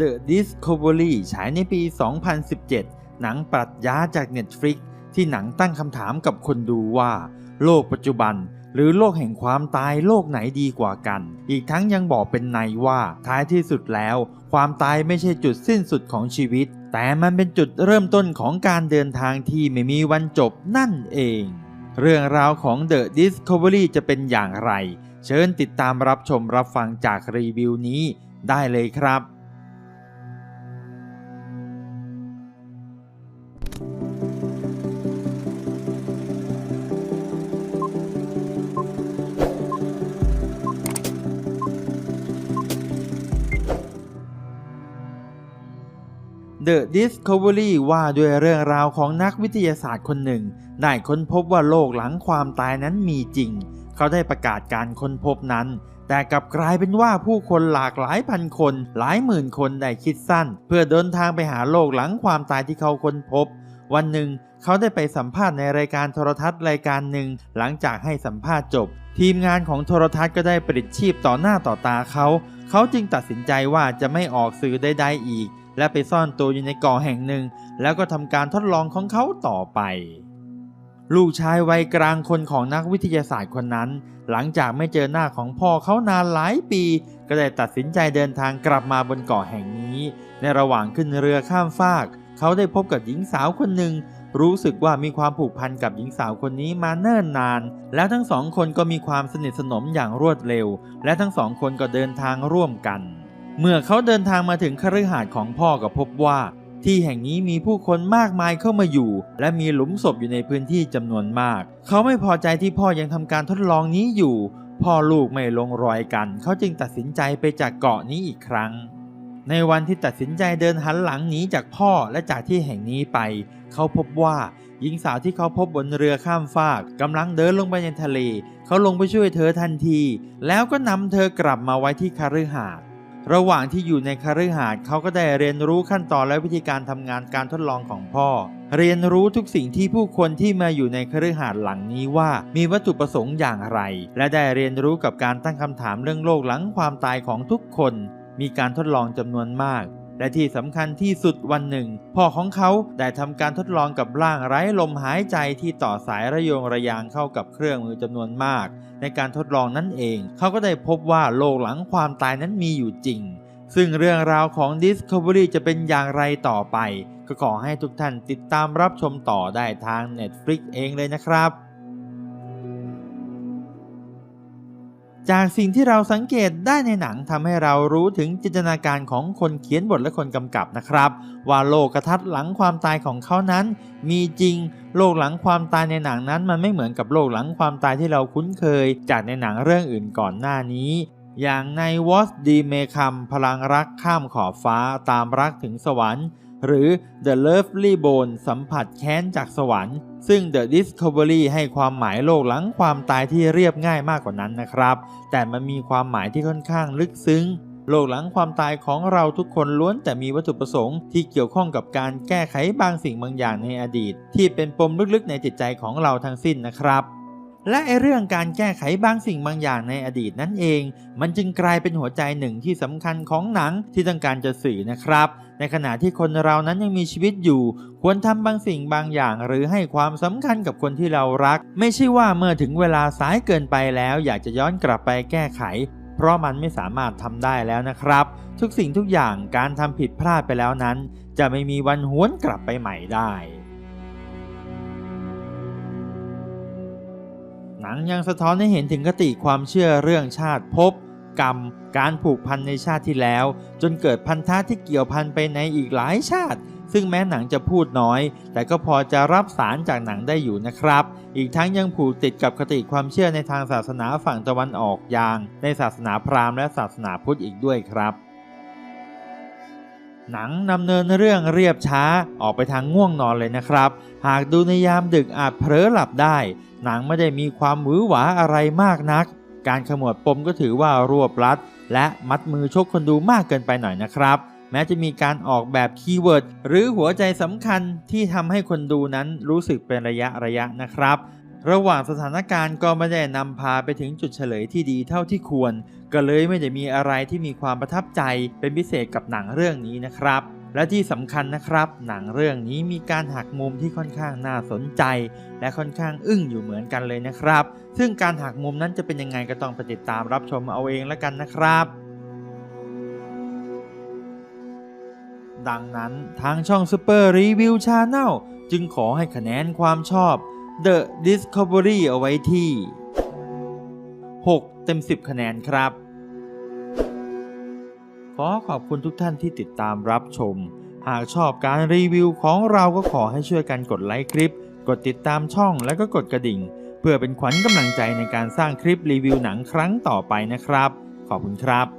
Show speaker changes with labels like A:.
A: The Discovery ฉายในปี 2017 หนังปรัชญาจาก Netflix ที่หนังตั้งคำถามกับคนดูว่า โลกปัจจุบัน หรือโลกแห่งความตายโลกไหนดีกว่ากัน อีกทั้งยังบอกเป็นในว่าท้ายที่สุดแล้ว ความตายไม่ใช่จุดสิ้นสุดของชีวิต แต่มันเป็นจุดเริ่มต้นของการเดินทางที่ไม่มีวันจบนั่นเอง เรื่องราวของ The Discovery จะเป็นอย่างไร เชิญติดตามรับชมรับฟังจากรีวิวนี้ได้เลยครับ The Discovery ว่าด้วยเรื่องราวของนักวิทยาศาสตร์คนหนึ่งได้ค้นพบว่าโลกหลังความตายนั้นมีจริง เขาได้ประกาศการค้นพบนั้น แต่กลับกลายเป็นว่าผู้คนหลากหลายพันคน หลายหมื่นคนได้คิดสั้น เพื่อเดินทางไปหาโลกหลังความตายที่เขาค้นพบ วันหนึ่ง เขาได้ไปสัมภาษณ์ในรายการโทรทัศน์รายการหนึ่ง หลังจากให้สัมภาษณ์จบ ทีมงานของโทรทัศน์ก็ได้ปลิดชีพต่อหน้าต่อตาเขา เขาจึงตัดสินใจว่าจะไม่ออกสื่อใดๆอีก และไปซ่อนตัวอยู่ในก่อแห่งหนึ่ง แล้วก็ทำการทดลองของเขาต่อไป ลูกชายวัยกลางคนของนักวิทยาศาสตร์คนนั้น หลังจากไม่เจอหน้าของพ่อเขานานหลายปี ก็ได้ตัดสินใจเดินทางกลับมาบนเกาะแห่งนี้ ในระหว่างขึ้นเรือข้ามฟาก เขาได้พบกับหญิงสาวคนหนึ่ง รู้สึกว่ามีความผูกพันกับหญิงสาวคนนี้มาเนิ่นนาน แล้วทั้งสองคนก็มีความสนิทสนมอย่างรวดเร็ว และทั้งสองคนก็เดินทางร่วมกัน เมื่อเขาเดินทางมาถึงคฤหาสน์ของพ่อก็พบว่า ที่แห่งนี้มีผู้คนมากมายเข้ามาอยู่ และมีหลุมศพอยู่ในพื้นที่จำนวนมาก เขาไม่พอใจที่พ่อยังทำการทดลองนี้อยู่ พ่อลูกไม่ลงรอยกัน เขาจึงตัดสินใจไปจากเกาะนี้อีกครั้ง ในวันที่ตัดสินใจเดินหันหลังหนีจากพ่อและจากที่แห่งนี้ไป เขาพบว่าหญิงสาวที่เขาพบบนเรือข้ามฟากกำลังเดินลงไปในทะเล เขาลงไปช่วยเธอทันที แล้วก็นำเธอกลับมาไว้ที่คาฤหาสน์ระหว่างที่อยู่ในคาฤหาสน์เขาก็ได้เรียนรู้ขั้นตอนและวิธีการทำงานการทดลองของพ่อ เรียนรู้ทุกสิ่งที่ผู้คนที่มาอยู่ในคฤหาสน์หลังนี้ว่ามีวัตถุประสงค์อย่างไร และได้เรียนรู้กับการตั้งคำถามเรื่องโลกหลังความตายของทุกคน มีการทดลองจำนวนมาก และที่สำคัญที่สุดวันหนึ่ง พ่อของเขาได้ทำการทดลองกับร่างไร้ลมหายใจที่ต่อสายระโยงระยางเข้ากับเครื่องมือจำนวนมาก ในการทดลองนั่นเอง เขาก็ได้พบว่าโลกหลังความตายนั้นมีอยู่จริง ซึ่งเรื่องราวของ Discovery จะเป็นอย่างไรต่อไป ก็ขอให้ทุกท่านติดตามรับชมต่อได้ทาง Netflix เองเลยนะครับ จากสิ่งที่เราสังเกตได้ในหนังทำให้เรารู้ถึงจินตนาการของคนเขียนบทและคนกำกับนะครับ ว่าโลกทัศน์หลังความตายของเขานั้น มีจริงโลกหลังความตายในหนังนั้น มันไม่เหมือนกับโลกหลังความตายที่เราคุ้นเคย จากในหนังเรื่องอื่นก่อนหน้านี้อย่างใน What d e m a y c o m e พลังรักข้ามขอบฟ้าตามรักถึงสวรรค์ หรือ The Lovely Bone สัมผัสแค้นจากสวรรค์ ซึ่ง The Discovery ให้ความหมายโลกหลังความตายที่เรียบง่ายมากกว่านั้นนะครับ แต่มันมีความหมายที่ค่อนข้างลึกซึ้ง โลกหลังความตายของเราทุกคนล้วนแต่มีวัตถุประสงค์ที่เกี่ยวข้องกับการแก้ไขบางสิ่งบางอย่างในอดีต ที่เป็นปมลึกๆในจิตใจของเราทั้งสิ้นนะครับและไอเรื่องการแก้ไขบางสิ่งบางอย่างในอดีตนั่นเอง มันจึงกลายเป็นหัวใจหนึ่งที่สำคัญของหนังที่ต้องการจะสื่อนะครับ ในขณะที่คนเรานั้นยังมีชีวิตอยู่ ควรทำบางสิ่งบางอย่าง หรือให้ความสำคัญกับคนที่เรารัก ไม่ใช่ว่าเมื่อถึงเวลาสายเกินไปแล้ว อยากจะย้อนกลับไปแก้ไข เพราะมันไม่สามารถทำได้แล้วนะครับ ทุกสิ่งทุกอย่างการทำผิดพลาดไปแล้วนั้น จะไม่มีวันหวนกลับไปใหม่ได้หนังยังสะท้อนให้เห็นถึงคติความเชื่อเรื่องชาติภพ กรรม การผูกพันในชาติที่แล้ว จนเกิดพันธะที่เกี่ยวพันไปในอีกหลายชาติ ซึ่งแม้หนังจะพูดน้อย แต่ก็พอจะรับสารจากหนังได้อยู่นะครับ อีกทั้งยังผูกติดกับคติความเชื่อในทางศาสนาฝั่งตะวันออกอย่าง ในศาสนาพราหมณ์และศาสนาพุทธอีกด้วยครับหนังดำเนินเรื่องเรียบช้าออกไปทางง่วงนอนเลยนะครับ หากดูในยามดึกอาจเผลอหลับได้ หนังไม่ได้มีความหวือหวาอะไรมากนัก การขมวดปมก็ถือว่ารวบรัด และมัดมือชกคนดูมากเกินไปหน่อยนะครับ แม้จะมีการออกแบบคีย์เวิร์ดหรือหัวใจสำคัญที่ทำให้คนดูนั้นรู้สึกเป็นระยะระยะนะครับ ระหว่างสถานการณ์ก็ไม่ได้นำพาไปถึงจุดเฉลยที่ดีเท่าที่ควร ก็เลยไม่ได้มีอะไรที่มีความประทับใจเป็นพิเศษกับหนังเรื่องนี้นะครับ และที่สำคัญนะครับ หนังเรื่องนี้มีการหักมุมที่ค่อนข้างน่าสนใจ และค่อนข้างอึ้งอยู่เหมือนกันเลยนะครับ ซึ่งการหักมุมนั้นจะเป็นยังไงก็ต้องไปติดตามรับชมเอาเองแล้วกันนะครับ ดังนั้นทางช่อง Super Review Channel จึงขอให้คะแนนความชอบ The Discovery เอาไว้ที่ 6 เต็ม 10 คะแนนครับ ขอขอบคุณทุกท่านที่ติดตามรับชม หากชอบการรีวิวของเราก็ขอให้ช่วยกันกดไลค์คลิป กดติดตามช่องและก็กดกระดิ่ง เพื่อเป็นขวัญกำลังใจในการสร้างคลิปรีวิวหนังครั้งต่อไปนะครับ ขอบคุณครับ